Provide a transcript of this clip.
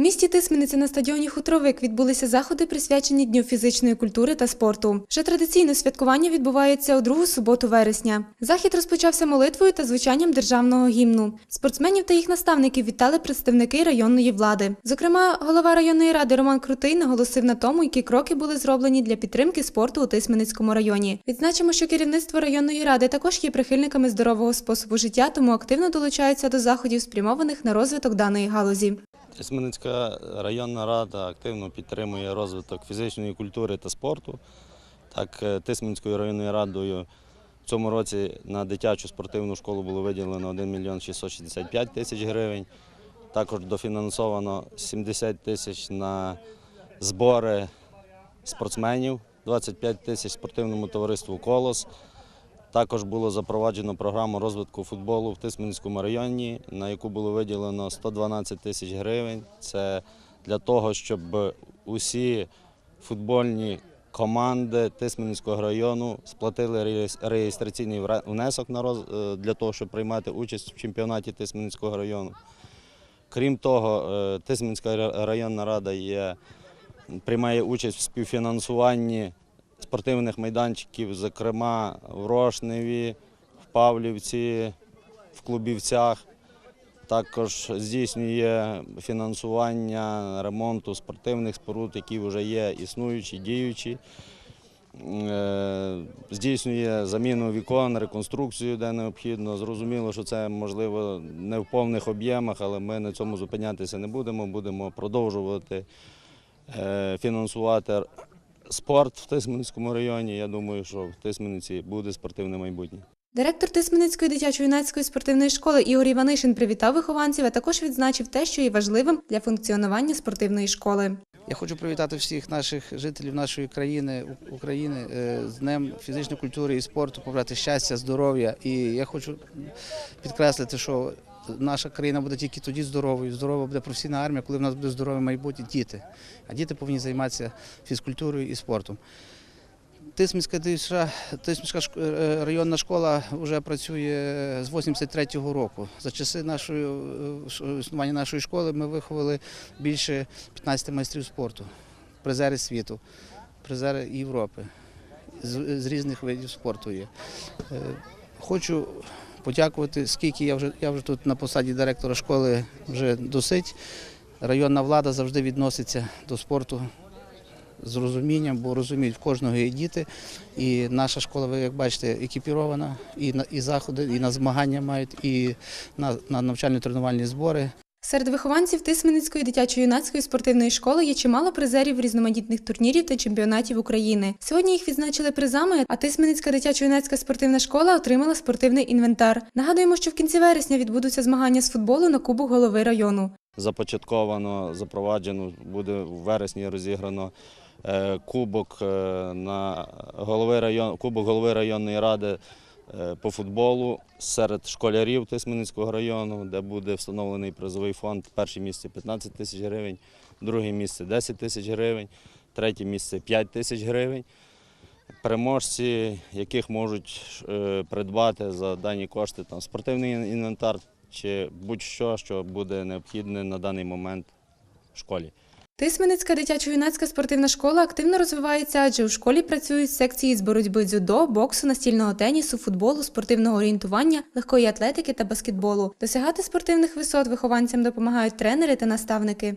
В місті Тисмениця на стадіоні Хутровик відбулися заходи, присвячені Дню фізичної культури та спорту. Вже традиційно святкування відбувається у другу суботу вересня. Захід розпочався молитвою та звучанням державного гімну. Спортсменів та їх наставників вітали представники районної влади. Зокрема, голова районної ради Роман Крутий наголосив на тому, які кроки були зроблені для підтримки спорту у Тисменицькому районі. Відзначимо, що керівництво районної ради також є прихильниками здорового способу життя, тому активно долучаються до заходів, спрямованих на розвиток даної галузі. Тисменницька районна рада активно підтримує розвиток фізичної культури та спорту. Так, е, Тисменською районною радою в цьому році на дитячу спортивну школу було виділено 1 мільйон 665 тисяч гривень. Також дофінансовано 70 тисяч на збори спортсменів, 25 тисяч спортивному товариству Колос. Також було запроваджено програму розвитку футболу в Тисменському районі, на яку було виділено 112 тисяч гривень. Це для того, щоб усі футбольні команди Тисменського району сплатили реєстраційний внесок е, для того, щоб приймати участь в чемпіонаті Тисменського району. Крім того, е, Тисменська районна рада є, приймає участь в співфінансуванні спортивних майданчиків, зокрема в Рошневі, в Павлівці, в Клубівцях. Також здійснює фінансування ремонту спортивних споруд, які вже є існуючі, діючі. Е, Здійснює заміну вікон, реконструкцію, де необхідно. Зрозуміло, що це можливо не в повних об'ємах, але ми на цьому зупинятися не будемо. Будемо продовжувати е, фінансувати спорт в Тисменському районі. Я думаю, що в Тисмениці буде спортивне майбутнє. Директор Тисменицької дитячо-юнацької спортивної школи Ігор Іванишин привітав вихованців, а також відзначив те, що є важливим для функціонування спортивної школи. Я хочу привітати всіх наших жителів нашої країни України е, з Днем фізичної культури і спорту, побрати щастя, здоров'я. І я хочу підкреслити, що наша країна буде тільки тоді здоровою. Здорова буде професійна армія, коли в нас буде здорове майбутнє діти. А діти повинні займатися фізкультурою і спортом. Тисмінська дитяча- Тисмінська е, районна школа вже працює з 83-го року. За часи нашої е, існування нашої школи ми виховали більше 15 майстрів спорту, призери світу, призери Європи з, з різних видів спорту є. Е, Хочу подякувати, скільки я вже я вже тут на посаді директора школи вже досить. Районна влада завжди відноситься до спорту з розумінням, бо розуміють, в кожного є діти. І наша школа, ви як бачите, екіпірована, і на і заходи, і на змагання мають, і на, на навчально-тренувальні збори. Серед вихованців Тисменицької дитячо-юнацької спортивної школи є чимало призерів різноманітних турнірів та чемпіонатів України. Сьогодні їх відзначили призами, а Тисменицька дитячо-юнацька спортивна школа отримала спортивний інвентар. Нагадуємо, що в кінці вересня відбудуться змагання з футболу на Кубок голови району. започатковано, запроваджено, буде в вересні розіграно е, кубок е, на голови район, кубок голови районної ради по футболу серед школярів Тисменницького району, де буде встановлений призовий фонд. Перше місце 15 тисяч гривень, друге місце 10 тисяч гривень, третє місце 5 тисяч гривень. Переможці, яких можуть е, придбати за дані кошти там, спортивний інвентар чи будь-що, що буде необхідне на даний момент в школі. Тисменицька дитячо-юнацька спортивна школа активно розвивається, адже у школі працюють секції з боротьби дзюдо, боксу, настільного тенісу, футболу, спортивного орієнтування, легкої атлетики та баскетболу. Досягати спортивних висот вихованцям допомагають тренери та наставники.